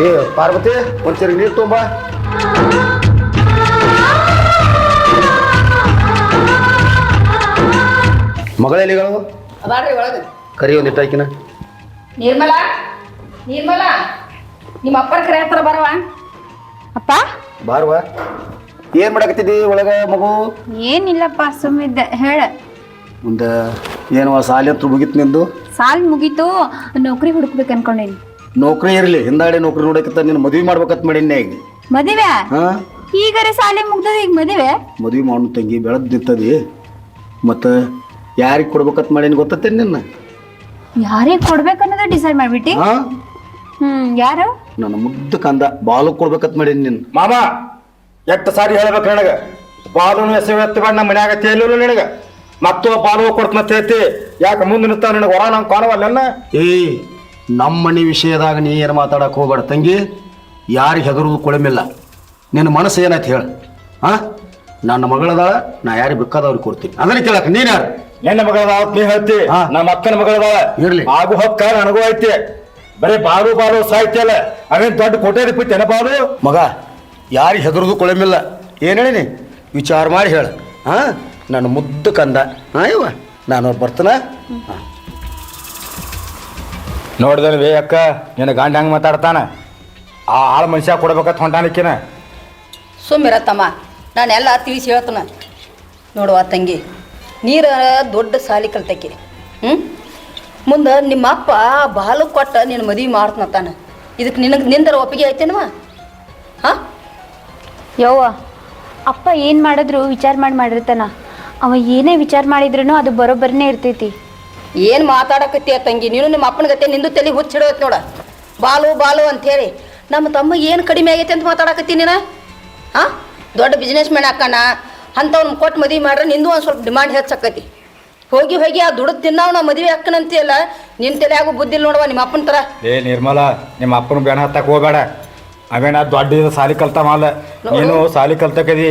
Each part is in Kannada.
ಏ ಪಾರ್ವತಿ ಒಂದ್ಸರಿ ನೀರು ತುಂಬ ಮಗಳೆಲ್ಲಿಗಳು ಅದಾಡ್ರಿ ಒಳಗೆ. ಕರಿ ಒಂದಿಟ್ಟು ಆಕಿನ ನಿರ್ಮಲ? ನಿರ್ಮಲ? ನಿಮ್ಮ ಅಪ್ಪರ ಕರೆ ಹತ್ರ ಬರವ ಅಪ್ಪ? ಬಾರ್ವಾ. ಏನ್ ಮಾಡಕತ್ತಿದ್ದಿ ಒಳಗ ಮಗು? ಏನಿಲ್ಲಪ್ಪ ಸುಮ್ಮಿದ್ದೆ ಹೇಳ. ಮುಂದೆ ಏನು ಸಾಲಿ ಹತ್ರ ಮುಗಿತ್ ನಿಂದು? ಸಾಲ್ ಮುಗೀತು. ನೌಕರಿ ಹುಡುಕ್ಬೇಕು ಅನ್ಕೊಂಡೇನಿ ನೌಕರಿ ಇರಲಿ ಹಿಂದಾಡಿ ನೌಕರಿ ನೋಡಕತ್ತ ನೀನು ಮದುವೆ ಮಾಡ್ಬೇಕತ್ ಮಾಡೀನಿ ಈಗ. ಮದುವೆ? ಈಗ ಈಗರೆ ಸಾಲಿ ಮುಗ್ದದ ಈಗ ಮದುವೆ? ಮದುವೆ ಮಾಡು ತಂಗಿ ಬೆಳದ್ ನಿಂತದಿ. ಮತ್ತು ಯಾರಿಗೆ ಕೊಡ್ಬೇಕತ್ ಮಾಡೀನಿ ಗೊತ್ತತೆ ನಿನ್ನ? ಯಾರಿಗೆ ಕೊಡ್ಬೇಕನ್ನೋದು ಡಿಸೈಡ್ ಮಾಡ್ಬಿಟ್ಟಿ? ಹಾ? ಹ್ಮ್ ಯಾರು? ನನ್ನ ಮುದ್ದು ಕಂದ ಬಾಲು ಕೊಡ್ಬೇಕತ್ ಮಾಡೀನಿ ನಿನ್ನ ಮಾಮಾ ಎಷ್ಟು ಸಾರಿ ಹೇಳ್ಬೇಕು ನನಗ? ಬಾಲುನು ಹೆಸರು ಎತ್ತಬೇಡ ನಮ್ಮ ಮನ್ಯಾಗ ತೇಲಿಲ್ಲ ನಿನಗ? ಮತ್ತು ಬಾಲು ಕೊಡ್ತನ ಹೇಳ್ತಿ ಯಾಕೆ ಮುಂದೆ ನಿಂತ ನಿನಗೆ ಹೊರ ನಂಗೆ ಕಾಣವಲ್ಲ ಏಯ್ ನಮ್ಮ ಮನೆ ವಿಷಯದಾಗ ನೀ ಏನು ಮಾತಾಡಕ್ಕೆ ಹೋಗ್ಬೇಡ ತಂಗಿ ಯಾರಿಗೆ ಹೆದರುದು ಕೊಳಮಿಲ್ಲ. ನಿನ್ನ ಮನಸ್ಸು ಏನಾಯ್ತು ಹೇಳು. ಹಾ ನನ್ನ ಮಗಳದಾಳ ನಾ ಯಾರಿಗೆ ಬೇಕಾದವ್ರಿಗೆ ಕೊಡ್ತೀನಿ. ಅದನ್ನ ಕೇಳಕ್ಕೆ ನೀನು ಯಾರು? ನಿನ್ನ ಮಗಳದಾವ ನೀ ಹೇಳ್ತಿ. ಹಾ. ನಮ್ಮ ಅಕ್ಕನ ಮಗಳದ ಇರ್ಲಿ. ಆಗು ಹಕ್ಕ ನನಗೂ ಐತಿ. ಬರೀ ಬಾರು ಬಾರು ಸಾಹಿತ್ಯ ಅಲ್ಲ. ಅವೇನ್ ದೊಡ್ಡ ಕೋಟೆ ಬಿತ್ತೇನ ಬಾಳು ಮಗ ಯಾರಿಗೆ ಹೆದರುದು ಕೊಳಮಿಲ್ಲ. ಏನು ಹೇಳಿನಿ ವಿಚಾರ ಮಾಡಿ ಹೇಳು. ಹಾ ನನ್ನ ಮುದ್ದು ಕಂದ. ಹಾ ಇವ? ನಾನು ಬರ್ತಾನ? ನೋಡ್ದನ್ ವೇ ಅಕ್ಕ ನಿನ್ನ ಗಂಡ ಹೆಂಗ್ ಮಾತಾಡ್ತಾನ? ಆ ಆಳು ಮನುಷ್ಯ ಕೊಡ್ಬೇಕಂತ ಹೊಂಟಾನಿಕ್ಕಿನ ಸುಮ್ಮಿರತ್ತಮ್ಮ ನಾನು ನಾನೆಲ್ಲ ತಿಳಿಸಿ ಹೇಳ್ತಾನ. ನೋಡುವ ತಂಗಿ ನೀರ ದೊಡ್ಡ ಸಾಲಿ ಕಲ್ತಕ್ಕೆ ಹ್ಞೂ ಮುಂದೆ ನಿಮ್ಮ ಅಪ್ಪ ಬಾಲು ಕೊಟ್ಟ ನಿನ್ನ ಮದುವೆ ಮಾಡ್ತಾನ ಇದಕ್ಕೆ ನಿನಗೆ ನಿಂದರ ಒಪ್ಪಿಗೆ ಐತೇನವ? ಹಾಂ? ಯವ್ವ ಅಪ್ಪ ಏನು ಮಾಡಿದ್ರು ವಿಚಾರ ಮಾಡಿ ಮಾಡಿರ್ತಾನ. ಅವ ಏನೇ ವಿಚಾರ ಮಾಡಿದ್ರು ಅದು ಬರೋಬ್ಬರನೇ ಇರ್ತೈತಿ. ಏನು ಮಾತಾಡಕತ್ತೀಯ ತಂಗಿ? ನೀನು ನಿಮ್ಮ ಅಪ್ಪನ ಗತೆ ನಿಂದು ತಲೆ ಹುಚ್ಚಿಡೋತ್ ನೋಡ. ಬಾಲು ಬಾಲು ಹೇಳಿ. ನಮ್ಮ ತಮ್ಮ ಏನು ಕಡಿಮೆ ಆಗೈತೆ ಅಂತ ಮಾತಾಡಕತ್ತಿ ನೀನು? ಹಾಂ ದೊಡ್ಡ ಬಿಸ್ನೆಸ್ ಮ್ಯಾನ್ ಹಾಕೋಣ ಅಂಥವ್ನ ಕೊಟ್ಟು ಮದುವೆ ಮಾಡ್ರೆ ನಿಂದು ಒಂದು ಸ್ವಲ್ಪ ಡಿಮಾಂಡ್ ಹೆಚ್ಚಾಕತಿ ಹೋಗಿ ಹೋಗಿ ಆ ದುಡ್ದು ತಿನ್ನವ್ ನಾವು ಮದುವೆ ಅಕ್ಕನಂತೀಯಲ್ಲ ನಿನ್ನ ತಲೆಯಾಗೂ ಬುದ್ಧಿ ನೋಡುವ ನಿಮ್ಮ ಅಪ್ಪನ ಥರ ಏ ನಿರ್ಮಲ ನಿಮ್ಮ ಅಪ್ಪನ ಬೇಣ ಹತ್ತಕ್ಕೆ ಹೋಗಬೇಡ. ಅವೇನ ದೊಡ್ಡ ಸಾಲಿ ಕಲ್ತ ಮಾಲ. ನೀನು ಸಾಲಿ ಕಲ್ತಕದಿ.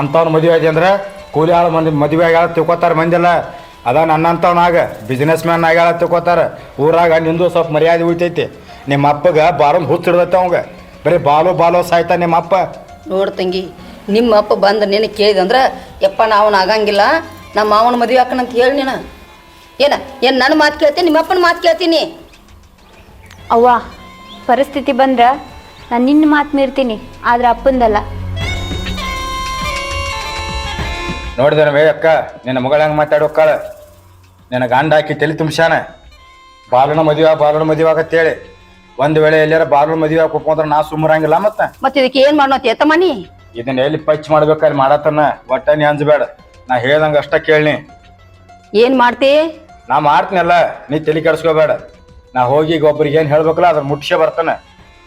ಅಂಥವ್ನ ಮದುವೆ ಆಗಿ ಅಂದ್ರೆ ಕೂಲಿ ಆಳು ಮಂದಿ ಮದುವೆ ಆಗ್ಯಾಳ ತಿಳ್ಕೊತಾರ ಮಂದಿಲ್ಲ. ಅದ ನನ್ನಂಥವನಾಗ ಬಿಸ್ನೆಸ್ ಮ್ಯಾನ್ ಆಗ್ಯಾಳ ತಿಳ್ಕೊತಾರ. ಊರಾಗ ನಿಂದು ಸ್ವಲ್ಪ ಮರ್ಯಾದೆ ಉಳಿತೈತಿ. ನಿಮ್ಮ ಅಪ್ಪಗ ಬಾರೊಂದು ಹುಚ್ಚಿಡ್ದೈತೆ ಅವಂಗ. ಬರೀ ಬಾಲು ಬಾಲು ಸಾಯ್ತಾ ನಿಮ್ಮ ಅಪ್ಪ. ನೋಡು ತಂಗಿ ನಿಮ್ಮ ಅಪ್ಪ ಬಂದು ನಿನಗೆ ಕೇಳಿದಂದ್ರೆ ಯಪ್ಪ ನಾವು ಆಗಂಗಿಲ್ಲ. ನಮ್ಮ ಮಾವನ ಮದುವೆ ಹಾಕಣಂತ ಹೇಳಿ ನೀನು. ಏನ ಏನು ನನ್ನ ಮಾತು ಕೇಳ್ತೀನಿ ನಿಮ್ಮ ಅಪ್ಪನ ಮಾತು ಕೇಳ್ತೀನಿ. ಅವ್ವ ಪರಿಸ್ಥಿತಿ ಬಂದ್ರ ನಾನು ನಿನ್ನ ಮಾತು ಮೀರ್ತೀನಿ ಆದ್ರೆ ಅಪ್ಪಂದಲ್ಲ. ನೋಡಿದನವೇ ಅಕ್ಕ ನಿನ್ನ ಮಗಳ ಹೆಂಗೆ ಮಾತಾಡೋಕ್ಕಾಳ ನಿನ್ನ ಗಂಡ ಹಾಕಿ ತಲೆ ತುಂಬ್ಸ್ಯಾನ. ಬಾಲನ ಮದುವೆ ಬಾಲನ ಮದುವೆ ಆಗತ್ತೇಳಿ ಒಂದ್ ವೇಳೆ ಎಲ್ಲಾರ ಬಾಲನ ಮದುವೆ ಹಾಕೋದ್ರೆ ನಾ ಸುಮ್ಮರಂಗಿಲ್ಲ ಮತ್ತೆ. ಮತ್ತೆ ಇದಕ್ಕೆ ಏನು ಮಾಡೋಣ ಮನಿ ಇದನ್ನ ಎಲ್ಲಿ ಪಚ್ ಮಾಡ್ಬೇಕಾದ್ರೆ ಮಾಡತ್ತನ? ಒಟ್ಟ ನೀ ಅಂಜಬೇಡ ನಾ ಹೇಳ್ದಂಗ ಅಷ್ಟ ಕೇಳಿ ಏನು ಮಾಡ್ತಿ? ನಾ ಮಾಡ್ತೀನಲ್ಲ ನೀ ತಲೆ ಕೆಡಿಸ್ಕೋಬೇಡ. ನಾ ಹೋಗಿ ಈಗ ಒಬ್ರಿಗೆ ಏನು ಹೇಳ್ಬೇಕಲ್ಲ ಅದ್ರ ಮುಟ್ಸೇ ಬರ್ತಾನೆ.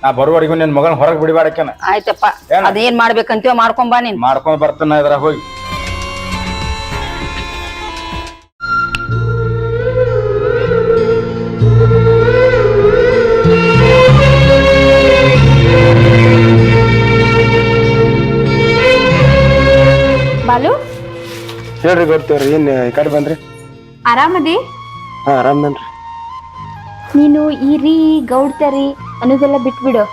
ನಾ ಬರುವವರೆಗೂ ನಿನ್ನ ಮಗನ ಹೊರಗೆ ಬಿಡಬೇಡಕ್ಕೇನ ಆಯ್ತಪ್ಪ? ಅದೇನ್ ಮಾಡ್ಬೇಕಂತೀವ ಮಾಡ್ಕೊಂಬಾ ನೀನ್. ಮಾಡ್ಕೊಂಡ್ ಬರ್ತಾನ ಇದ್ರ ಹೋಗಿ. ಹೇಳ್ರಿ ಗೊತ್ತೇವ್ರಿ ಏನ್ ಈ ಕಡೆ ಬಂದ್ರಿ? ಆರಾಮದಿ? ಹಾ ಆರಾಮ್ದನ್ರಿ ನೀನು ಈ ರೀ ಗೌಡ್ತರಿ ಅನ್ನೋದೆಲ್ಲ ಬಿಟ್ಬಿಡು.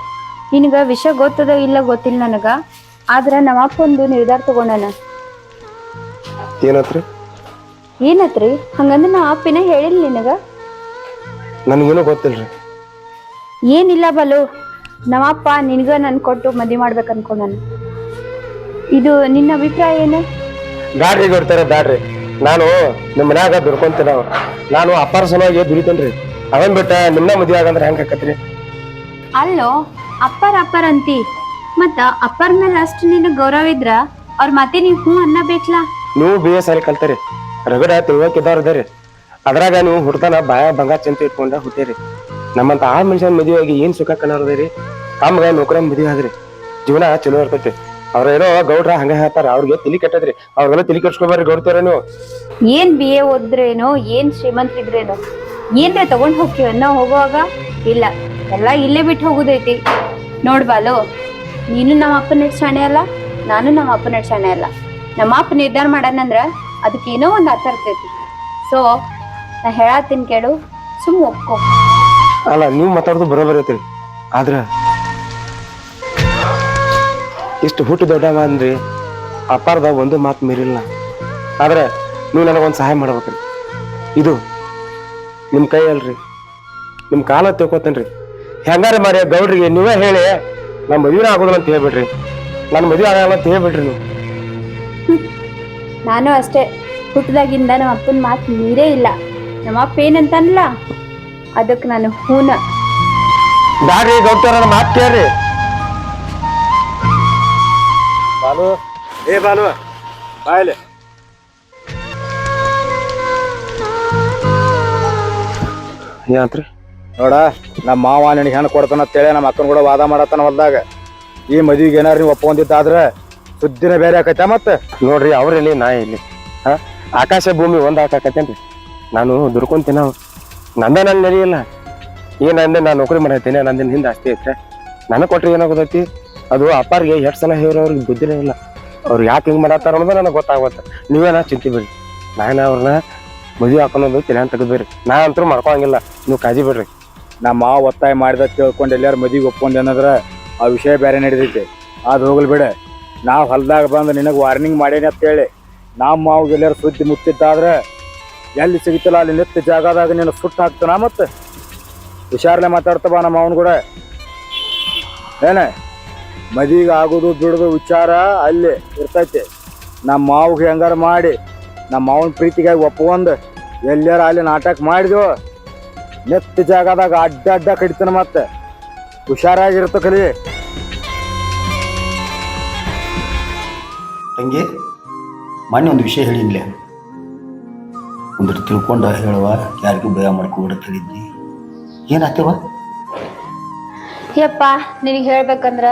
ನಿನಗ ವಿಷಯ ಗೊತ್ತದ ಇಲ್ಲ ಗೊತ್ತಿಲ್ಲ ನನಗ. ಆದ್ರ ನಮ್ಮಪ್ಪ ಒಂದು ನಿರ್ಧಾರ ತಗೊಂಡನ ಏನತ್ರಿ? ಏನತ್ರಿ? ಹಂಗಂದ್ರೆ ನಾ ಅಪ್ಪಿನ ಹೇಳಿಲ್ಲ ನಿನಗ. ನನ್ಗೇನು ಗೊತ್ತಿಲ್ರಿ. ಏನಿಲ್ಲ ಬಲು. ನಮ್ಮಪ್ಪ ನಿನಗ ನನ್ ಕೊಟ್ಟು ಮದುವೆ ಮಾಡ್ಬೇಕು ಅನ್ಕೊಂಡಾನ ಇದು ನಿನ್ನ ಅಭಿಪ್ರಾಯ ಏನು? ಬ್ಯಾಡ್ರಿ ಕೊಡ್ತಾರೆ ಬ್ಯಾಡ್ರಿ ನಾನು ನಿಮ್ಮ ಮನ್ಯಾಗ ನಾವು. ನಾನು ಅಪ್ಪಾರ ಸಲುವಾಗಿ ದುಡಿತೇನ್ರಿ. ಅವನ್ ಬಿಟ್ಟ ನಿನ್ನ ಮದುವೆ ಆಗಂದ್ರೆ ಹೆಂಗ್ ಆಕತ್ರಿ? ಅಲ್ಲೋ ಅಪ್ಪರ್ ಅಪ್ಪರ್ ಅಂತಿ. ಮತ್ತ ಅಪ್ಪರ್ ಮೇಲೆ ಅಷ್ಟು ನಿನ್ನ ಗೌರವ ಇದ್ರ ಅವ್ರ ಮತ್ತೆ ನೀವು ಹ್ಞೂ ಅನ್ನಬೇಕ್ಲಾ? ನೀವು ಬಿ ಎಸ್ ಅಲ್ಲಿ ಕಲ್ತರಿ. ರಗಡ ತಿಳ್ವಕ್ಕಿದ್ದವ್ರ ಅದಾರಿ ಅದ್ರಾಗ ನೀವು ಹುಡ್ತಾನ ಬಾಯ ಬಂಗಾರ ಚಂತ ಇಟ್ಕೊಂಡ ಹುಟ್ಟೇರಿ. ನಮ್ಮಂತ ಆ ಮನುಷ್ಯನ ಮದುವೆ ಆಗಿ ಏನ್ ಸುಖ ರೀ ತಮ್ಗ ನೌಕರ ಮದುವೆ ಆದ್ರಿ ಜೀವನ ಚಲೋ ಇರ್ತೈತಿ. ಅವ್ರ ಏನೋ ಗೌಡ್ರ ಹಂಗ ಹೇಳ್ತಾರ ಅವ್ರಿಗೆ ತಿಳಿ ಕೆಟ್ಟದ್ರಿ. ಅವ್ರಿಗೆಲ್ಲ ತಿಳಿ ಕಟ್ಸ್ಕೊಬಾರ್ರಿ ಗೌಡ್ತಾರ ನೀವು ಏನ್ ಬಿ ಎ ಓದ್ರೇನೋ ಏನ್ ಶ್ರೀಮಂತರಿದ್ರೇನೋ ಏನ್ರ ತಗೊಂಡ್ ಹೋಗ್ತೀವ ನಾವು ಹೋಗುವಾಗ? ಇಲ್ಲ ಎಲ್ಲ ಇಲ್ಲೇ ಬಿಟ್ಟು ಹೋಗುದೈತಿ. ನೋಡ್ಬಾಲು ನೀನು ನಮ್ಮ ಅಪ್ಪನ ಶಾಣೆ ಅಲ್ಲ ನಾನು ನಮ್ಮ ಅಪ್ಪನ ಶಾಣೆ ಅಲ್ಲ. ನಮ್ಮ ಅಪ್ಪ ನಿರ್ಧಾರ ಮಾಡನಂದ್ರ ಅದಕ್ಕೆ ಏನೋ ಒಂದು ಅರ್ಥ ಇರ್ತೈತಿ. ಸೊ ನಾ ಹೇಳತ್ತೀನಿ ಕೇಳು ಸುಮ್ಮ ಒಪ್ಕೋ. ಅಲ್ಲ ನೀವು ಮಾತಾಡೋದು ಬರೋಬರ್ ಐತ್ರಿ. ಆದ್ರ ಇಷ್ಟು ಹುಟ್ಟು ದೊಡ್ಡವ ಅಂದ್ರಿ ಅಪಾರದ ಒಂದು ಮಾತು ಮೀರಿಲ್ಲ. ಆದ್ರೆ ನೀವು ನನಗೊಂದು ಸಹಾಯ ಮಾಡ್ಬೇಕ್ರಿ. ಇದು ನಿಮ್ಮ ಕೈ ಅಲ್ರಿ. ನಿಮ್ಮ ಕಾಲ ತಿಳ್ಕೊತೇನ್ರಿ. ಹೆಂಗಾರೆ ಮಾಡಿ ಗೌಡ್ರಿಗೆ ನೀವೇ ಹೇಳಿ ನಮ್ಮ ಮದುವೆ ಆಗೋದಿಲ್ಲ ಅಂತ ಹೇಳ್ಬಿಡ್ರಿ. ನನ್ನ ಮದುವೆ ಆಗಲ್ಲ ಅಂತ ಹೇಳ್ಬಿಡ್ರಿ ನೀವು. ನಾನು ಅಷ್ಟೇ. ಹುಟ್ಟದಾಗಿಂದ ನಮ್ಮ ಅಪ್ಪನ ಮಾತು ಮೀರೇ ಇಲ್ಲ. ನಮ್ಮ ಅಪ್ಪ ಏನಂತನ್ಲ ಅದಕ್ಕೆ ನಾನು ಹೂನ. ಬ್ಯಾಡ್ರಿ ಗೌಡ್ತಾರ ನನ್ನ ಮಾತು ಕೇಳ್ರಿ. ಬಾಲು. ಏ ಬಾಲು ಬಾಯಲೆ ಏನಂತ್ರಿ? ನೋಡ ನಮ್ಮ ಮಾವ ನಿನಗೆ ಹೆಣ್ಣು ಕೊಡ್ತಾನ ಅಂತೇಳಿ ನಮ್ಮ ಅಕ್ಕನ ಕೂಡ ವಾದ ಮಾಡತ್ತಾನ ಹೊಲ್ದಾಗ. ಈ ಮದುವೆಗೆ ಏನಾರು ನೀವು ಒಪ್ಕೊಂಡಿದ್ದಾದ್ರೆ ಸುದ್ದಿನ ಬೇರೆ ಆಕೈತೆ ಮತ್ತೆ? ನೋಡ್ರಿ ಅವ್ರಲ್ಲಿ ನಾ ಇಲ್ಲಿ ಹಾ? ಆಕಾಶ ಭೂಮಿ ಒಂದ್ ಹಾಕಾಕತ್ತೇನ್ರಿ ನಾನು ದುಡ್ಕೊಂತೀನ ನಂದೇ ನನ್ನ ನಡೆಯಿಲ್ಲ ಏನಂದೆ ನಾನು ನೌಕರಿ ಮಾಡತ್ತೀನಿ ನಂದಿನ ಹಿಂದೆ ಆಸ್ತಿ ಐತೆ ನನಗೆ ಕೊಟ್ರೆ ಏನಾಗೋದೈತಿ? ಅದು ಅಪ್ಪಾರಿಗೆ ಎಷ್ಟು ಸಲ ಹೇಳೋರಿಗೆ ಬುದ್ಧಿನೇ ಇಲ್ಲ. ಅವ್ರು ಯಾಕೆ ಹಿಂಗೆ ಮಾಡತ್ತಾರ ಅನ್ನೋದು ನನಗೆ ಗೊತ್ತಾಗುತ್ತೆ ನೀವೇನ ಚಿಂತೆ ಬಿಡ್ರಿ. ನಾನು ಅವ್ರನ್ನ ಮದುವೆ ಹಾಕೊಳೋದು ತಲೆ ತೆಗೆದ್ಬಿಡ್ರಿ. ನಾ ಅಂತೂ ಮಾಡ್ಕೊಳಂಗಿಲ್ಲ ನೀವು ಕಾಜಿ ಬಿಡ್ರಿ. ನಮ್ಮ ಮಾವ ಒತ್ತಾಯ ಮಾಡಿದ ಕೇಳ್ಕೊಂಡು ಎಲ್ಲಾರು ಮದುವೆಗೆ ಒಪ್ಕೊಂಡು ಏನಂದ್ರೆ ಆ ವಿಷಯ ಬೇರೆ ನಡೀತೈತಿ ಅದು ಹೋಗ್ಲಿ ಬಿಡ. ನಾವು ಹೊಲ್ದಾಗ ಬಂದು ನಿನಗೆ ವಾರ್ನಿಂಗ್ ಮಾಡೇನಿ ಅಂತೇಳಿ ನಮ್ಮ ಮಾವಿಗೆ ಎಲ್ಲಾರು ಸುದ್ದಿ ಮುಚ್ಚಿದ್ದಾದ್ರೆ ಎಲ್ಲಿ ಸಿಗುತ್ತಿಲ್ಲ ಅಲ್ಲಿ ನಿತ್ಯ ಜಾಗದಾಗ ನೀನು ಸುಟ್ಟು ಹಾಕ್ತಾನ ಮತ್ತೆ? ಹುಷಾರ್ಲೆ ಮಾತಾಡ್ತವ ನಮ್ಮ ಅವನು ಕೂಡ. ಏನ? ಮದುವೆಗೆ ಆಗೋದು ಬಿಡೋದು ವಿಚಾರ ಅಲ್ಲಿ ಇರ್ತೈತಿ. ನಮ್ಮ ಮಾವಿಗೆ ಹೆಂಗಾರ ಮಾಡಿ ನಮ್ಮ ಮಾವನ ಪ್ರೀತಿಗಾಗಿ ಒಪ್ಕೊಂಡು ಎಲ್ಲಾರ ಅಲ್ಲಿ ನಾಟಕ ಮಾಡಿದ್ವು. ನೆತ್ತ ಜಾಗದಾಗ ಅಡ್ಡ ಅಡ್ಡ ಕಡಿತಾನೆ ಮತ್ತೆ ಹುಷಾರಾಗಿರ್ತ ಕಲಿ. ತಂಗಿ ಮೊನ್ನೆ ಒಂದು ವಿಷಯ ಹೇಳಿದ್ಲೆ. ಒಂದಿಟ್ಟು ತಿಳ್ಕೊಂಡ ಹೇಳುವ ಯಾರಿಗೂ ಭಯ ಮಾಡ್ಕೊಬಿಡ ಹೇಳಿದ್ನಿ ಏನಾಗ್ತೇವ? ಯಪ್ಪ ನಿನಗೆ ಹೇಳ್ಬೇಕಂದ್ರ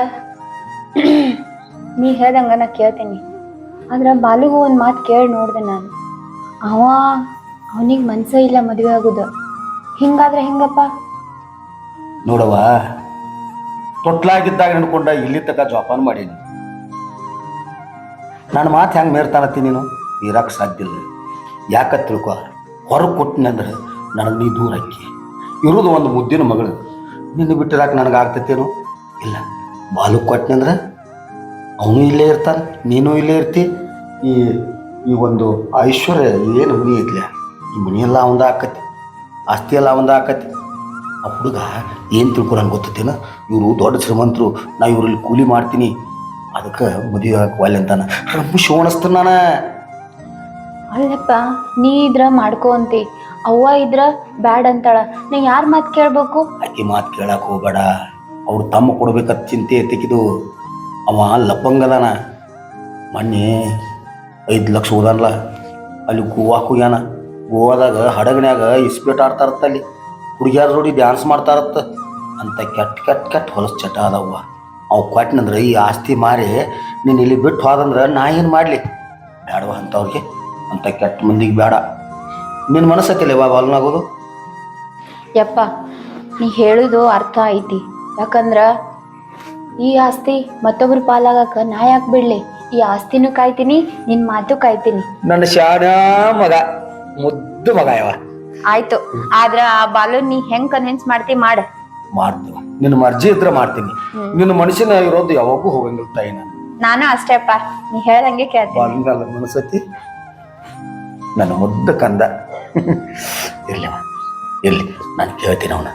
ನೀ ಹೇಳ್ದಂಗ ನಾ ಕೇಳ್ತೀನಿ. ಆದ್ರೆ ಬಾಲುಗೂ ಒಂದು ಮಾತು ಕೇಳಿ ನೋಡ್ದೆ ನಾನು. ಅವ, ಅವನಿಗೆ ಮನ್ಸ ಇಲ್ಲ ಮದುವೆ ಆಗೋದು. ಹಿಂಗಾದ್ರೆ ಹೆಂಗಪ್ಪ? ನೋಡವ್ವ, ತೊಟ್ಲಾಗಿದ್ದಾಗ ಹಿಡ್ಕೊಂಡ ಇಲ್ಲಿ ತಕ ಜೋಪಾನ ಮಾಡೀನಿ. ನನ್ನ ಮಾತು ಹೆಂಗೆ ಮೇರ್ತಾನತ್ತಿ ನೀನು? ಇರಕ್ಕೆ ಸಾಧ್ಯ ಇಲ್ಲ. ಯಾಕ ತಿಳ್ಕೊ? ಹೊರಗೆ ಕೊಟ್ಟಿನಿ ಅಂದ್ರೆ ನನಗೆ ನೀ ದೂರ ಅಕ್ಕಿ ಇರೋದು ಒಂದು ಮುದ್ದಿನ ಮಗಳು. ನಿನ್ನ ಬಿಟ್ಟಿರಾಕ ನನಗೆ ಆಗ್ತೈತೇನು? ಇಲ್ಲ. ಬಾಲು ಕೊಟ್ಟನಂದ್ರೆ ಅವನು ಇಲ್ಲೇ ಇರ್ತಾನೆ ನೀನು ಇಲ್ಲೇ ಇರ್ತಿ. ಈ ಈ ಒಂದು ಐಶ್ವರ್ಯ ಏನು ಮನಿ ಐತ್ಲೆ ಈ ಮನಿಯೆಲ್ಲ ಅವಂದ ಆಕತಿ ಆಸ್ತಿ ಎಲ್ಲ ಅವಂದ ಆಕತಿ. ಆ ಹುಡುಗ ಏನು ತಿಳ್ಕೊಳಂಗೆ ಗೊತ್ತೇನ ಇವರು ದೊಡ್ಡ ಶ್ರೀಮಂತರು ನಾ ಇವ್ರಲ್ಲಿ ಕೂಲಿ ಮಾಡ್ತೀನಿ. ಅದಕ್ಕೆ ಮದುವೆ ಹಾಕುವಲ್ಲಿ ಅಂತಾನ. ರಮ್ಮು ಶಿವಣಿಸ್ತಾನ ನಾನು. ಅಲ್ಲಪ್ಪ ನೀ ಇದ್ರ ಮಾಡ್ಕೋ ಅಂತಿ. ಅವ್ವ ಇದ್ರ ಬ್ಯಾಡ್ ಅಂತಾಳ. ನೀ ಯಾರ ಮಾತು ಕೇಳಬೇಕು? ಆಕೆ ಮಾತು ಕೇಳಕ್ಕೆ ಹೋಗಬೇಡ. ಅವ್ರು ತಮ್ಮ ಕೊಡ್ಬೇಕಂತ ಚಿಂತೆ ತೆಗೆದು ಅವ ಲಪ್ಪಂಗದಾನ. ಮೊನ್ನೆ ಐದು ಲಕ್ಷ ಹೋದಾನಲ್ಲ ಅಲ್ಲಿ ಗೋವಾಕ್ ಹೋಗ್ಯಾನ. ಗೋವಾದಾಗ ಹಡಗನ್ಯಾಗ ಇಸ್ಪೇಟ್ ಆಡ್ತಾರತ್ತ ಅಲ್ಲಿ. ಹುಡುಗಿಯಾರ ಜೋಡಿ ಡ್ಯಾನ್ಸ್ ಮಾಡ್ತಾರತ್ತ. ಅಂತ ಕೆಟ್ಟ ಕೆಟ್ಟ ಕೆಟ್ಟ ಹೊಲಸು ಚಟ ಅದವ್ವ ಅವು ಕೊಟ್ಟನಂದ್ರೆ ಈ ಆಸ್ತಿ ಮಾರಿ ನೀನು ಇಲ್ಲಿ ಬಿಟ್ಟು ಹೋದಂದ್ರೆ ನಾ ಏನು ಮಾಡಲಿ? ಬೇಡವ ಅಂಥವ್ರಿಗೆ ಅಂತ ಕೆಟ್ಟ ಮಂದಿಗೆ ಬೇಡ ನಿನ್ನ ಮನಸ್ಸತ್ತಿಲ್ಲ ಇವಾಗ ಹೊಲನಾಗೋದು ಯಪ್ಪ, ನೀ ಹೇಳೋದು ಅರ್ಥ ಐತಿ. ಯಾಕಂದ್ರ ಈ ಆಸ್ತಿ ಮತ್ತೊಬ್ರ ಪಾಲಾಗಕ ನಾ ಯಾಕೆ ಬಿಡ್ಲಿ? ಈ ಆಸ್ತಿನೂ ಕಾಯ್ತೀನಿ ನಿನ್ ಮಾತು ಕಾಯ್ತೀನಿ. ನನ್ನ ಶಾಣ ಮಗ ಮುದ್ದು ಮಗ ಯಾವ ಆಯ್ತು ಆದ್ರ ಆ ಬಾಲು ನೀ ಹೆಂಗ್ ಕನ್ವಿನ್ಸ್ ಮಾಡ್ತಿ ಮಾಡ. ಮಾಡ್ತೀನಿ ನಿನ್ನ ಮರ್ಜಿ ಇದ್ರ ಮಾಡ್ತೀನಿ. ನಿನ್ನ ಮನುಷ್ಯನ ಇರೋದು ಯಾವಾಗೂ ಹೋಗಂಗಿಲ್ಲ ತಾಯಿ ನಾನು. ನಾನು ಅಷ್ಟೇಪ್ಪ ನೀ ಹೇಳ್ದಂಗೆ ಕೇಳ್ತೀನಿ. ಮನಸ್ಸತಿ. ನನ್ನ ಮುದ್ದ ಕಂದ. ಇರ್ಲಿ ಇರ್ಲಿ ನಾನು ಕೇಳ್ತೀನಿ ಅವನ.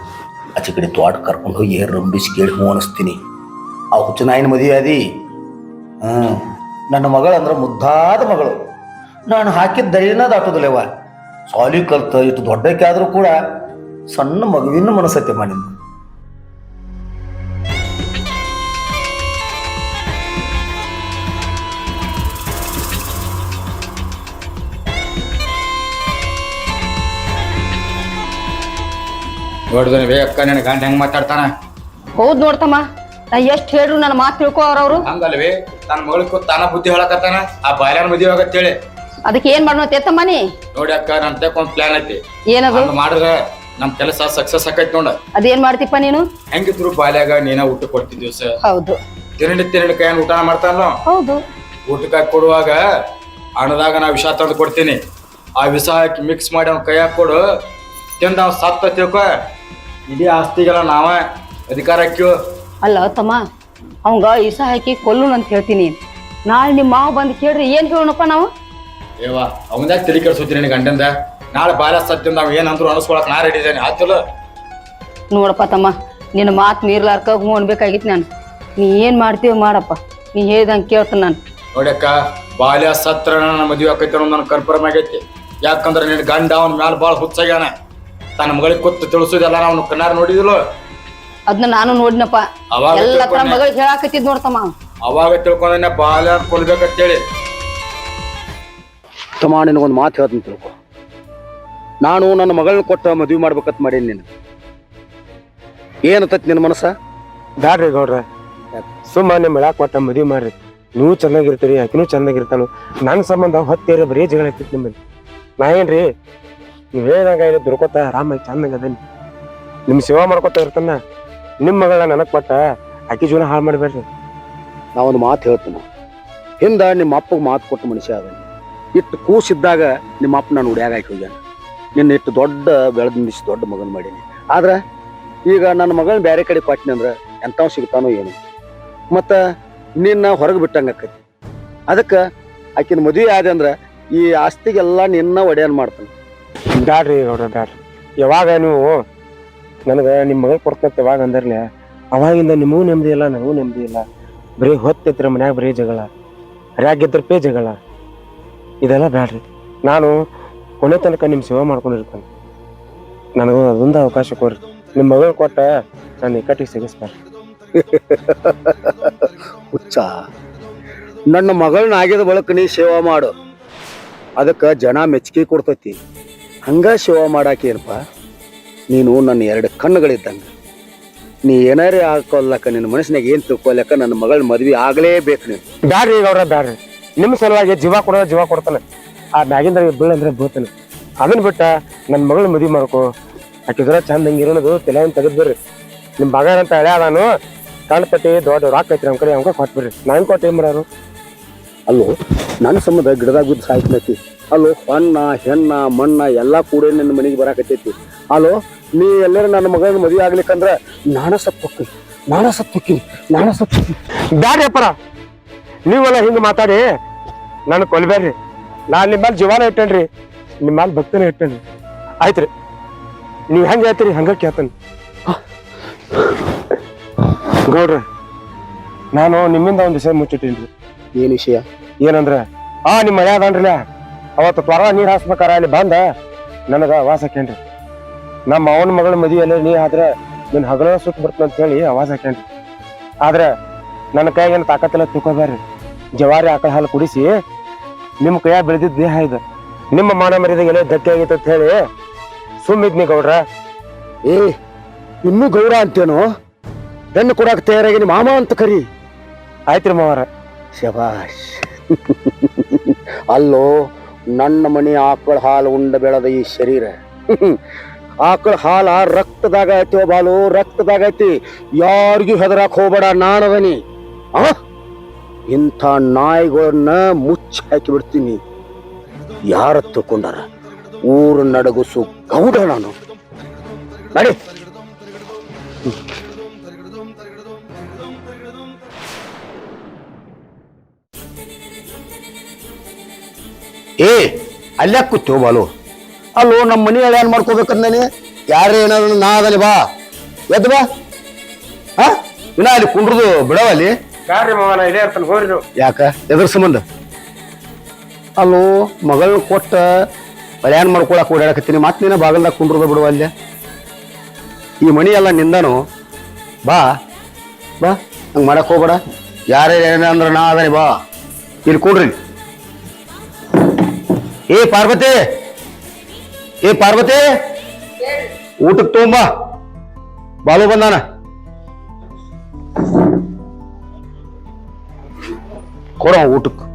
ಆಚೆ ಕಡೆ ತೋಟ ಕರ್ಕೊಂಡು ಹೋಗಿ ರಂಬಿಸಿ ಕೇಳಿ ಹೂ ಅನಿಸ್ತೀನಿ. ಆ ಹುಚ್ಚು ನಾಯಿನ ಮದುವೆ ಆದಿ. ಹಾಂ ನನ್ನ ಮಗಳು ಅಂದ್ರೆ ಮುದ್ದಾದ ಮಗಳು. ನಾನು ಹಾಕಿದ ದೈನ ದಾಟೋದಿಲ್ಲವ ಸಾಲಿ ಕಲ್ತ ಇಷ್ಟು ದೊಡ್ಡಕ್ಕೆ ಆದರೂ ಕೂಡ ಸಣ್ಣ ಮಗುವಿನ ಮನಸ್ಸತ್ತೆ ಮಾಡಿದ್ದು. ನೋಡಿದ್ರೆ ವೇ ಅಕ್ಕ ನಿನ್ನ ಗಂಡ ಹೆಂಗ್ ಮಾತಾಡ್ತಾನ? ಹೌದು ನೋಡ್ತಮ್ಮ ನಾ ಎಷ್ಟು ಹೇಳ್ರು ನನ್ನ ಮಾತು ತಿಳ್ಕೋವ್ರ ಅವರು ಹಂಗಲ್ವಿ ತನ್ನ ಮಗಳ ಕೂತ್ ತಾನ ಬುದ್ಧಿ ಹೇಳಕತ್ತಾನ? ಆ ಬಾಯ್ಲಾನ ಮದುವೆ ಆಗತ್ತೇಳಿ ಅದಕ್ಕೆ ಏನು ಮಾಡೋಣ ತೆತ್ತಮ್ಮ ನೀ? ನೋಡಿ ಅಕ್ಕ ನನ್ ತಕ್ಕ ಒಂದ್ ಪ್ಲಾನ್ ಐತಿ. ಏನದು? ಹಂಗ ಮಾಡಿದ್ರೆ ನಮ್ ಕೆಲಸ ಸಕ್ಸಸ್ ಆಕೈತಿ ನೋಡ. ಅದೇನ್ ಮಾಡ್ತಿಪ್ಪ ನೀನು? ಹೆಂಗಿದ್ರು ಬಾಲ್ಯಾಗ ನೀನ ಊಟ ಕೊಡ್ತಿದ್ವಿ ಸರ್ ಹೌದು. ತಿರಡಿ ತಿರಡಿ ಕೈ ಊಟ ಮಾಡ್ತಾನೋ ಹೌದು. ಊಟಕ್ಕೆ ಕೊಡುವಾಗ ಹಣದಾಗ ನಾ ವಿಷ ತಂದು ಕೊಡ್ತೀನಿ. ಆ ವಿಷ ಹಾಕಿ ಮಿಕ್ಸ್ ಮಾಡಿ ಅವ್ನ ಕೈಯಾಗ ಕೊಡು. ತಿಂದ ಅವ್ನು ಸತ್ತ ತಿಳ್ಕೊ. ಇಡೀ ಆಸ್ತಿಗೆಲ್ಲ ನಾವ ಅಧಿಕಾರ ಹಾಕ್ಯೋ ಅಲ್ಲ ತಮ್ಮ ಅವಂಗ ಇಸ ಹಾಕಿ ಕೊಲ್ಲು ಅಂತ ಹೇಳ್ತೀನಿ. ನಾಳೆ ನಿಮ್ಮ ಮಾವ ಬಂದು ಕೇಳ್ರಿ ಏನು ಹೇಳೋಣಪ್ಪ ನಾವು? ಏವಾ ಅವಂದಾಗ ತಲೆ ಕೆಡ್ಸೋತಿ ನಿನ್ ಗಂಡಂದ? ನಾಳೆ ಬಾಲ ಸತ್ಯಂದ ನಾವು ಏನಂದ್ರು ಅನಿಸ್ಕೊಳಕ್ ನಾ ರೆಡಿ ಇದ್ದೇನೆ ಆತಲ್ಲ. ನೋಡಪ್ಪ ತಮ್ಮ ನಿನ್ನ ಮಾತು ಮೀರ್ಲಾರ್ಕ ಹ್ಞೂ ಅನ್ಬೇಕಾಗಿತ್ತು ನಾನು. ನೀ ಏನು ಮಾಡ್ತೀವಿ ಮಾಡಪ್ಪ ನೀ ಹೇಳಿದಂಗೆ ಕೇಳ್ತೀನಿ ನಾನು. ನೋಡಕ್ಕ ಬಾಲ್ಯ ಸತ್ರ ನನ್ನ ಮದುವೆ ಆಕೈತಿ ಅನ್ನೋದು ನನ್ನ ಕನ್ಫರ್ಮ್ ಆಗೈತಿ. ಯಾಕಂದ್ರೆ ನಿನ್ನ ಗಂಡ ಅವನ ಮ್ಯಾಲ ಭಾಳ ಹುಚ್ಚಾಗ್ಯಾನ. ತನ್ನ ಮಗಳಿಗೆ ಕೊತ್ತು ತಿಳಿಸೋದೆಲ್ಲ ನಾವು ಕಣ್ಣಾರ ನೋಡಿದ್ಲು ಅದನ್ನ ನಾನು ನೋಡಿನಪ್ಪ. ಅವಾಗ ಎಲ್ಲ ತರ ತಿಳ್ಕೊಂಡೆ. ಮಗಳಿಗೆ ಹೇಳಾಕತ್ತಿದ್ ನೋಡ್ತಮ್ಮ ಅವ. ಅವಾಗ ತಿಳ್ಕೊಂಡ ಬಾಲ್ಯ ಕೊಲ್ಬೇಕಂತೇಳಿ. ತಮ್ಮ ನಿನಗೊಂದು ಮಾತು ಹೇಳ್ತೀನಿ ತಿಳ್ಕೊ. ನಾನು ನನ್ನ ಮಗಳನ್ನ ಕೊಟ್ಟ ಮದುವೆ ಮಾಡ್ಬೇಕಂತ ಮಾಡೀನಿ ನೀನು ಏನತ್ತೈತಿ ನಿನ್ನ ಮನಸ್ಸ? ಬ್ಯಾಡ್ರಿ ಗೌಡ್ರ. ಸುಮ್ಮನೆ ನಿಮ್ಮ ಕೊಟ್ಟ ಮದ್ವಿ ಮಾಡ್ರಿ. ನೀವು ಚೆನ್ನಾಗಿರ್ತೀರಿ ಆಕಿನೂ ಚೆನ್ನಾಗಿರ್ತಾನು. ನನ್ನ ಸಂಬಂಧ ಹೊತ್ತೇರಿ ಬರೀ ಜಗಳ ಆಗ್ತೈತಿ ನಿಮ್ಮಲ್ಲಿ ನಾ ಏನ್ರಿ? ನೀವು ಹೇಳ್ದಂಗ ಇಲ್ಲಿ ದುರ್ಕೋತ ಆರಾಮಾಗಿ ಚಂದಂಗ ಅದೇನಿ ನಿಮ್ ಸೇವಾ ಮಾಡ್ಕೊತ ಇರ್ತಾನ? ನಿಮ್ ಮಗಳ ನನಗ್ ಕೊಟ್ಟ ಆಕಿ ಜೀವನ ಹಾಳು ಮಾಡ್ಬೇಡ್ರಿ. ನಾ ಒಂದು ಮಾತು ಹೇಳ್ತೀನಿ. ಹಿಂದ ನಿಮ್ಮ ಅಪ್ಪಗೆ ಮಾತು ಕೊಟ್ಟು ಮನುಷ್ಯ ಅದ ಇಟ್ಟು ಕೂಸಿದ್ದಾಗ ನಿಮ್ಮ ಅಪ್ಪ ನಾನು ಉಡ್ಯಾಗ ಹಾಕಿ ಹೋಗ್ಯಾನ. ನಿನ್ನ ಇಟ್ಟು ದೊಡ್ಡ ಬೆಳೆದಿಂದಿಷ್ಟು ದೊಡ್ಡ ಮಗನ ಮಾಡೀನಿ. ಆದ್ರೆ ಈಗ ನನ್ನ ಮಗಳನ್ನ ಬೇರೆ ಕಡೆ ಕೊಟ್ಟಿನಿ ಅಂದ್ರೆ ಎಂಥವ್ ಸಿಗ್ತಾನೋ ಏನು. ಮತ್ತು ನಿನ್ನ ಹೊರಗೆ ಬಿಟ್ಟಂಗೆ ಆಕೈತಿ. ಅದಕ್ಕೆ ಆಕಿನ ಮದುವೆ ಆದ್ರೆ ಈ ಆಸ್ತಿಗೆಲ್ಲ ನಿನ್ನ ಒಡೆಯನ್ ಮಾಡ್ತಾನೆ. ಬ್ಯಾಡ್ರಿ ಗೌಡ್ರ, ಬ್ಯಾಡ್ರಿ. ಯಾವಾಗ ನೀವು ನನಗೆ ನಿಮ್ಮ ಮಗ ಕೊಡ್ತೈತೆ ಯಾವಾಗ ಅಂದರ್ಲೆ, ಅವಾಗಿಂದ ನಿಮಗೂ ನೆಮ್ಮದಿ ಇಲ್ಲ, ನನಗೂ ನೆಮ್ಮದಿ ಇಲ್ಲ. ಬರೀ ಹೊತ್ತಿತ್ರ ಮನ್ಯಾಗ ಬರೀ ಜಗಳ ಹರ್ಯಾಗಿದ್ರ ಪೇ ಜಗಳ. ಇದೆಲ್ಲ ಬ್ಯಾಡ್ರಿ. ನಾನು ಕೊನೆ ತನಕ ನಿಮ್ಮ ಸೇವೆ ಮಾಡ್ಕೊಂಡಿರ್ತೇನೆ. ನನಗೂ ಅದೊಂದು ಅವಕಾಶ ಕೊಡ್ರಿ. ನಿಮ್ಮ ಮಗಳು ಕೊಟ್ಟ ನಾನು ಇಕ್ಕಟ್ಟಿಗೆ ಸಿಗಿಸ್ತಾರೆ ಹುಚ್ಚ. ನನ್ನ ಮಗಳನ್ನ ಆಗಿದ ಬಳಕ ನೀ ಸೇವಾ ಮಾಡು. ಅದಕ್ಕೆ ಜನ ಮೆಚ್ಚುಗೆ ಕೊಡ್ತೈತಿ. ಹಂಗ ಶಿವ ಮಾಡಾಕೇನಪ್ಪ ನೀನು ನನ್ನ ಎರಡು ಕಣ್ಣುಗಳಿದ್ದಂಗೆ. ನೀ ಏನಾರೇ ಹಾಕೊಲ್ಲಕ್ಕ, ನಿನ್ನ ಮನಸ್ಸಿನಾಗ ಏನು ತಿಳ್ಕೊಲ್ಲಕ್ಕ, ನನ್ನ ಮಗಳ ಮದ್ವೆ ಆಗಲೇಬೇಕು ನೀನು. ಬ್ಯಾಡ್ರಿ ಈಗ ಅವ್ರ ಬ್ಯಾಡ್ರಿ. ನಿಮ್ಮ ಸಲುವಾಗಿ ಜೀವ ಕೊಡೋ ಜೀವ ಕೊಡ್ತಾನೆ. ಆ ಮ್ಯಾಗಿಂದ ಬೀಳಂದ್ರೆ ಬೀಳ್ತಾನೆ. ಅದನ್ನ ಬಿಟ್ಟ ನನ್ನ ಮಗಳ ಮದುವೆ ಮಾಡ್ಕೊ. ಆಕಿದ್ರ ಚಂದ ಹಂಗಿರೋದು ತಲೆ ತೆಗೆದು ಬರ್ರಿ ನಿಮ್ಮ ಬಗಾರ ಅಂತ ಹಳೆ ಅದಾನು ಕಣ್ಪಟ್ಟಿ ದೊಡ್ಡ ರಾಕ್ ಐತ್ರಿ ನಮ್ಮ ಕಡೆ ಅವ್ಕ ಕೊಟ್ಬಿಡ್ರಿ. ನಾನು ಕೊಟ್ಟು ಏನ್ ಮಾಡೋರು? ಅಲ್ಲೋ, ನನ್ನ ಸಂಬಂಧ ಗಿಡದಾಗ ಬಿದ್ದು ಸಾಯ್ತೈತಿ ಅಲ್ಲೋ ಹೊನ್ನ ಹೆಣ್ಣ, ಮಣ್ಣ ಎಲ್ಲ ಕೂಡ ನನ್ನ ಮನೆಗೆ ಬರಾಕತ್ತೈತಿ. ಅಲ್ಲೋ, ನೀ ಎಲ್ಲರ ನನ್ನ ಮಗನ ಮದುವೆ ಆಗ್ಲಿಕ್ಕಂದ್ರ ನಾಣ ಸತ್ತು ನಾಣ ಸತ್ತು ನಾಣ ಸತ್ತು ಬ್ಯಾಡ್ರಿ ಅಪ್ಪರ. ನೀವೆಲ್ಲ ಹಿಂಗೆ ಮಾತಾಡಿ, ನಾನು ಕೊಲ್ಬೇಡ್ರಿ ನಾನು ನಿಮ್ಮ ಮೇಲೆ ಜೀವನ ಇಟ್ಟೇನ್ರಿ ನಿಮ್ಮ ಮೇಲೆ ಭಕ್ತನ ಇಟ್ಟೇನ್ರಿ. ಆಯ್ತ್ರಿ. ನೀವು ಹೆಂಗೆ ಹೇಳ್ತೀರಿ, ಹಂಗ ಕೇಳ್ತಾನೆ. ಗೌಡ್ರಿ, ನಾನು ನಿಮ್ಮಿಂದ ಒಂದು ವಿಷಯ ಮುಚ್ಚಿಟ್ಟೇನ್ರಿ. ಏನು ವಿಷಯ ಏನಂದ್ರ ಆ ನಿಮ್ಮ ಮಳೆ ಅದಾನ್ರಲ್ಲ ಅವತ್ತು ತ್ವರ ನೀರ್ ಹಾಸ್ಬೇಕಾರ ಅಲ್ಲಿ ಬಂದ ನನಗ ಆವಾಸ ಹಾಕೇನ್ರಿ ನಮ್ಮ ಅವನ ಮಗಳ ಮದುವೆಯಲ್ಲಿ ನೀ ಆದ್ರೆ ನಿನ್ ಹಗಲ ಸುತ್ತ ಬರ್ತದೆ ಅಂತ ಹೇಳಿ ಆವಾಸ ಹಾಕೇನ್ರಿ ಆದ್ರೆ ನನ್ನ ಕೈಯಾಗ ಏನು ತಾಕತ್ತೆಲ್ಲ ತಿಳ್ಕೊಬ್ಯಾರ್ರಿ ಜವಾರಿ ಆಕಳ ಹಾಲು ಕುಡಿಸಿ ನಿಮ್ಮ ಕೈಯಾಗ ಬೆಳೆದಿದ್ದ ದೇಹ ಇದು. ನಿಮ್ಮ ಮಾನ ಮರ್ಯಾದೆಗೆಲ್ಲ ಧಕ್ಕೆ ಆಗೈತೆ ಅಂತ ಹೇಳಿ ಸುಮ್ಮಿದ್ನಿ ಗೌಡ್ರ. ಏ ಇನ್ನೂ ಗೌಡ ಅಂತೇನು? ಬೆನ್ನು ಕೊಡಕ್ ತಯಾರಾಗಿ ನಿಮ್ಮ ಮಾಮ ಅಂತ ಕರಿ. ಆಯ್ತ್ರಿ ಮಾವಾರ. ಶಬಾಷ್. ಅಲ್ಲೋ, ನನ್ನ ಮನೆ ಆಕಳ ಹಾಲು ಉಂಡ ಬೆಳೆದ ಈ ಶರೀರ. ಆಕಳ ಹಾಲ ರಕ್ತದಾಗ ಐತಿ ಬಾಲು, ರಕ್ತದಾಗ ಐತಿ. ಯಾರಿಗೂ ಹೆದರಾಕ್ ಹೋಗ್ಬೇಡ, ನಾನದನಿ. ಆ? ಇಂಥ ನಾಯಿಗಳನ್ನ ಮುಚ್ಚಿ ಹಾಕಿ ಬಿಡ್ತೀನಿ. ಯಾರ ತಕೊಂಡಾರ ಊರು ನಡಗುಸು ಗೌಡ ನಾನು. ನಡಿ. ಏ ಅಲ್ಲೇ ಕೂತೇವು ಬಾಲು. ಅಲ್ಲೋ ನಮ್ಮ ಮನೆ ಏನ್ ಮಾಡ್ಕೋಬೇಕಂದೇನೆ ಯಾರೇ ಏನಾದ್ರು ನಾ ಅದಲಿ ಬಾ. ಎದ್ದು ಬಾ. ಹಾ? ಇನ್ನ ಅಲ್ಲಿ ಕುಂಡ್ರದು ಬಿಡವಲ್ಲಿ ಇರ್ತಾನೆ ಹೋಗ್ರಿ ನೀವು. ಯಾಕ? ಎದ್ರ ಸಂಬಂಧ ಅಲ್ಲೋ ಮಗಳನ್ನ ಕೊಟ್ಟ ಕಲ್ಯಾಣ ಮಾಡ್ಕೊಳಕ್ ಓಡಾಡಕತ್ತೀನಿ. ಮತ್ತೆ ನೀನ ಬಾಗಲ್ದಾಗ ಕುಂಡ್ರದ ಬಿಡುವ ಅಲ್ಲೇ? ಈ ಮನಿ ಎಲ್ಲ ನಿಂದನು. ಬಾ. ಬಾ. ಹಂಗೆ ಮಾಡಕ್ ಹೋಗ್ಬೇಡ. ಯಾರೇ ಏನಂದ್ರ ನಾ ಅದನಿ ಬಾ. ಇಲ್ಲಿ ಕೂಡ್ರಿ. ಏ ಪಾರ್ವತಿ! ಏ ಪಾರ್ವತಿ! ಊಟಕ್ಕೆ ತಗೊಂಬ. ಬಾಲು ಬಂದಾನ. ಕೊಡ ಊಟಕ್ಕೆ.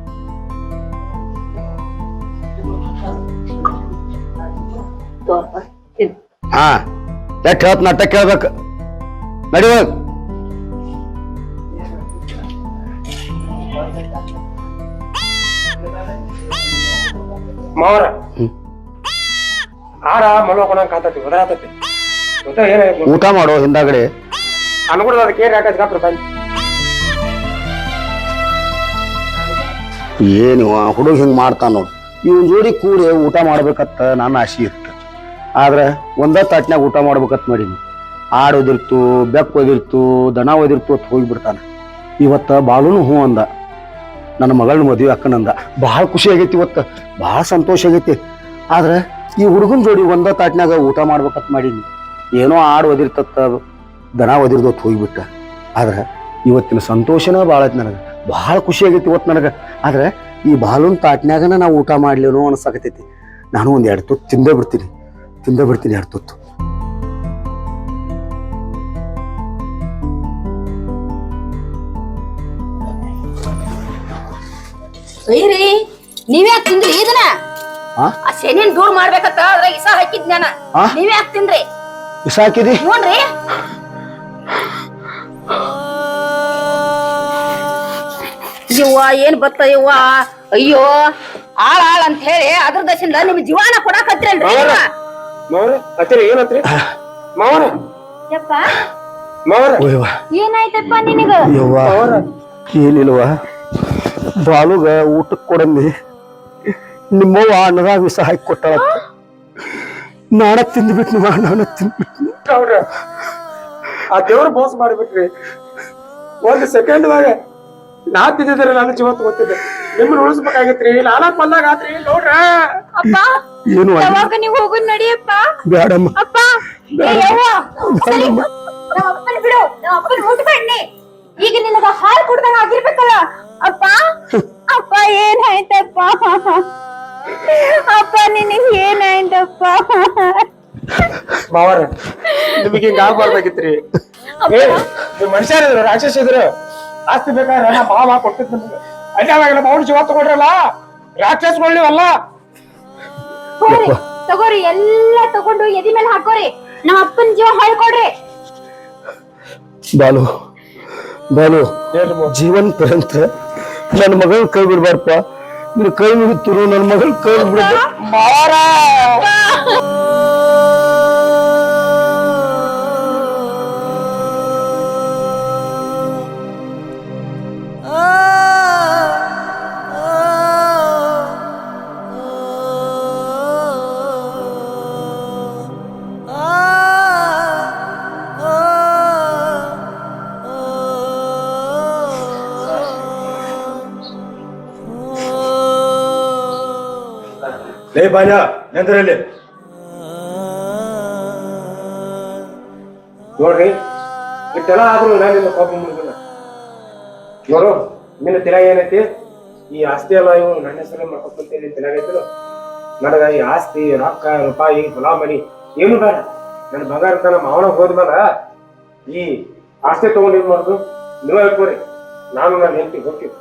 ಹಾ ಎಟ್ ಹೇಳ್ತ ನಟ್ಟ ಕೇಳ್ಬೇಕು. ನಡಿ ಮಾವರ? ಆರ ಮಲ್ಕೊಳಕ್ ಆತತಿ. ಊಟ ಮಾಡೋ ಹಿಂದಾಗಡೆ. ಅನ್ಕೊಡೋದು ಅದಕ್ಕೆ ಏನ್ ಯಾಕೆ ಏನು ಹುಡುಗ ಹಿಂಗ್ ಮಾಡ್ತಾನ ನೋಡಿ. ಇವನ್ ಜೋಡಿ ಕೂಡಿ ಊಟ ಮಾಡ್ಬೇಕತ್ತ ನನ್ನ ಆಸೆ ಇತ್ತು. ಆದ್ರೆ ಒಂದ ತಾಟ್ನ್ಯಾಗ ಊಟ ಮಾಡ್ಬೇಕತ್ ನೋಡಿ ಆಡ್ ಒದಿರ್ತು ಬೆಕ್ಕು ಒದಿರ್ತು ದನ ಒದಿರ್ತು ಅಂತ ಹೋಗಿಬಿಡ್ತಾನೆ. ಇವತ್ತ ಬಾಳುನು ಹೂ ಅಂದ. ನನ್ನ ಮಗಳ ಮದುವೆ ಅಕ್ಕನಂದ. ಭಾಳ ಖುಷಿ ಆಗೈತಿ ಇವತ್ತು. ಭಾಳ ಸಂತೋಷ ಆಗೈತಿ. ಆದ್ರೆ ಈ ಹುಡುಗನ ಜೋಡಿ ಒಂದ ತಾಟ್ನಾಗ ಊಟ ಮಾಡ್ಬೇಕತ್ ಮಾಡೀನಿ ಏನೋ ಆಡು ಒದಿರ್ತತ್ತ ದನ ಒದಿರ್ದೊತ್ತು ಹೋಗಿಬಿಟ್ಟ. ಆದ್ರೆ ಇವತ್ತಿನ ಸಂತೋಷನ ಭಾಳ ಐತಿ ನನಗೆ. ಭಾಳ ಖುಷಿ ಆಗೈತಿ ಇವತ್ತು ನನಗೆ. ಆದ್ರೆ ಈ ಬಾಲೂನ್ ತಾಟ್ನಾಗನ ನಾವು ಊಟ ಮಾಡ್ಲೇನೋ ಅನ್ಸಕತೈತಿ ನಾನು ಒಂದು ಎರಡು ತುತ್ತು ತಿಂದೇ ಬಿಡ್ತೀನಿ. ತಿಂದೇ ಬಿಡ್ತೀನಿ ಎರಡು ತುತ್ತು. ಅಯ್ಯರಿ ನೀವ್ಯಾಕ್ ತಿಂದ್ರಿ ಇದನ್ನ ಆ? ಆ ಶನಿನ್ ದೂರ ಮಾಡ್ಬೇಕತ್ತ ಅದ್ರಾಗ ಇಸ ಹಾಕಿದ್ ನಾನು. ಆ? ನೀವ್ಯಾಕ್ ತಿಂದ್ರಿ? ಇಸ ಹಾಕಿದಿ? ನೋಡ್ರಿ. ಯವ್ವ ಏನ್ ಬತ್ತ ಯವ್ವ? ಅಯ್ಯೋ ಆಳ ಆಳ್ ಅಂತ ಹೇಳಿ ಅದ್ರ ದಶಿಂದ ನಿಮ್ ಜೀವಾನ ಕೊಡಾಕತ್ರೇನ್ರಿ ಮಾವರ ಮಾವರ ಅತ್ತಿರಿ ಏನತ್ರಿ? ಮಾವರ. ಯಪ್ಪ. ಮಾವರ. ಏನಾಯ್ತಪ್ಪ ನಿನಗ? ಯವ್ವ ಏನಿಲ್ವ? ಬಾಲುಗ ಊಟಕ್ಕೆ ಕೊಡಂದಿ ನಿಮ್ಮವ್ವ ಅನ್ನದಾಗ ವಿಷ ಹಾಕಿ ಕೊಟ್ಟಳ ನಾಣ ತಿಂದ್ಬಿಟ್ನಿ ಮಾ ನಾಣ ತಿಂದ್ಬಿಟ್ನಿ. ಅವ್ರ ಆ ದೇವ್ರ ಬೋಸ್ ಮಾಡಿಬಿಟ್ರಿ. ಒಂದ್ ಸೆಕೆಂಡ್ ದಾಗ ನಾ ತಿಂದಿದ್ರೆ ನಾನು ಜೀವ ತಗೋತಿದ್ದೆ ನಿಮ್ಮನ್ನ ಉಳಿಸ್ಬೇಕಾಗಿತ್ರಿ ನಾನ ಬಂದಾಗ ಆತ್ರಿ ನೋಡ್ರ? ಅಪ್ಪ ಏನು. ಯಾವಾಗ ನೀವು ಹೋಗು ನಡಿಯಪ್ಪ ಬೇಡಮ್ಮ ಅಪ್ಪ ಬಿಡು ನಮ್ಮ ಅಪ್ಪನ ಅಪ್ಪನ ಮುಟ್ಬೇಡ್ನಿ ಈಗ ನಿನಗ ಹಾಲು ಕುಡ್ದಂಗ ಆಗಿರ್ಬೇಕಲ್ಲ. ಅಪ್ಪ ಅಪ್ಪ ಏನಾಯ್ತಪ್ಪ ಅಪ್ಪ ನಿನಗ್ ಏನಾಯ್ತಪ್ಪ ಮಾವರ ನಿಮಗೆ ಹಿಂಗ ಆಗ್ಬಾರ್ದಾಗಿತ್ರಿ ಮನುಷ್ಯರಿದ್ರು ರಾಕ್ಷಸ ಇದ್ರು. ಆಸ್ತಿ ಬೇಕಾದ್ರೆ ನಾ ಮಾವ ಕೊಟ್ಟಿದ್ ನಿಮ್ಗೆ. ನಮ್ಮ ಅವ್ನ ಜೀವ ತಗೊಂಡ್ರಲ್ಲ? ರಾಕ್ಷಸಗಳು ನೀವಲ್ಲ ಹೋರಿ ತಗೋರಿ ಎಲ್ಲ ತಗೊಂಡು ಎದಿ ಮೇಲೆ ಹಾಕೋರಿ. ನಮ್ಮ ಅಪ್ಪನ ಜೀವ ಹೇಳ್ಕೊಡ್ರಿ ಬಾಲು ಬಾಲು. ಜೀವನ್ ಪರ್ಯಂತ ನನ್ನ ಮಗಳು ಕೈ ಬಿಡ್ಬಾರ್ಪ ನೀನು ಕೈ ಮುಗಿತರು ನನ್ನ ಮಗಳು ಕೈ ಬಿಡ. ಲೇ ಬಾಲ್ಯ ನಿಂದ್ರಲ್ಲಿ. ನೋಡ್ರಿ ಇಷ್ಟೆಲ್ಲ ಆದ್ರೂ ನಾನು ನಿನ್ನ ಕೋಪ ಮುಗಿದ ನೋಡು, ನಿನ್ನ ತಿರ ಏನೈತಿ? ಈ ಆಸ್ತಿ ಎಲ್ಲ ಇವು ನನ್ನ ಹೆಸರು ಮಾಡ್ಕೊಂತೀನಿ ತಿಳಗೈತಿಲ್ಲ ನನಗ ಈ ಆಸ್ತಿ, ರೊಕ್ಕ, ರೂಪಾಯಿ ಹೊಲ ಮನಿ ಏನು ಬೇಡ. ನನ್ನ ಬಂಗಾರ ತನ ಮಾವನ ಹೋದ್ಮೇಲ ಈ ಆಸ್ತಿ ತಗೊಂಡು ಏನ್ ಮಾಡುದು? ನೀವೇ ಹೇಳ್ಕೊರಿ. ನಾನು ನನ್ನ ಹೆಂಡತಿ ಹೋಗ್ತೀವಿ